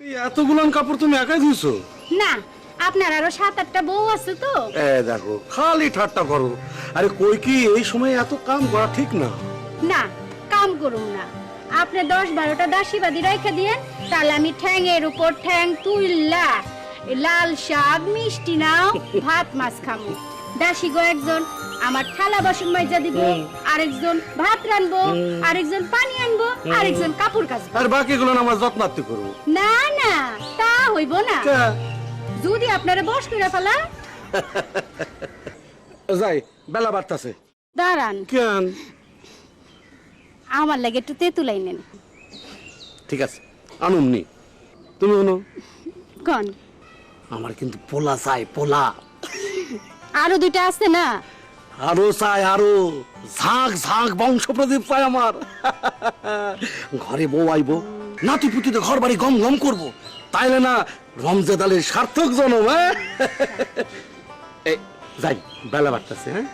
এই এতগুলান কাপড় তুমি একাই ধুইছো? না আপনার আরও সাত আটটা বউ আছে তো। এ দেখো খালি ঠাট্টা করো। আরে কই কি এই সময় এত কাম করা ঠিক না? না কাম করুন না। আপনি দশ বারোটা দাসীবাদী রেখে দিয়েন তাহলে আমি ঠ্যাংয়ের উপর ঠ্যাং তুইল্লা লাল শাক মিষ্টি নাও ভাত মাছ খামু। দাসী গো একজন আমার থালা বাসন মাইজা দিব আরেকজন ভাত রানবো আরেকজন পানি আনব আরেকজন কাপড় কাচবো। আর বাকিগুলো আমার যত্নার্থী করব। না না তা হইব না। যদি আপনারা বস করে ফেলা। যাই বেলা বাড়তাছে। দাঁড়ান। কেন? আমার লাগে একটু তেঁতুলাই নেন ঠিক আছে আনুমনি তুমি অনু কন? আমার কিন্তু পোলা চাই পোলা। আরও দুইটা আছে না? আরও চাই, আরও। ঝাঁক ঝাঁক, বংশ প্রদীপ চাই আমার। ঘরে বউ আইব, নাতি পুতিতে ঘর বাড়ি গম গম করব। তাইলে না রমজাদালের সার্থক জনম হ্যাঁ? যাই, বেলা বাড়তেছে হ্যাঁ?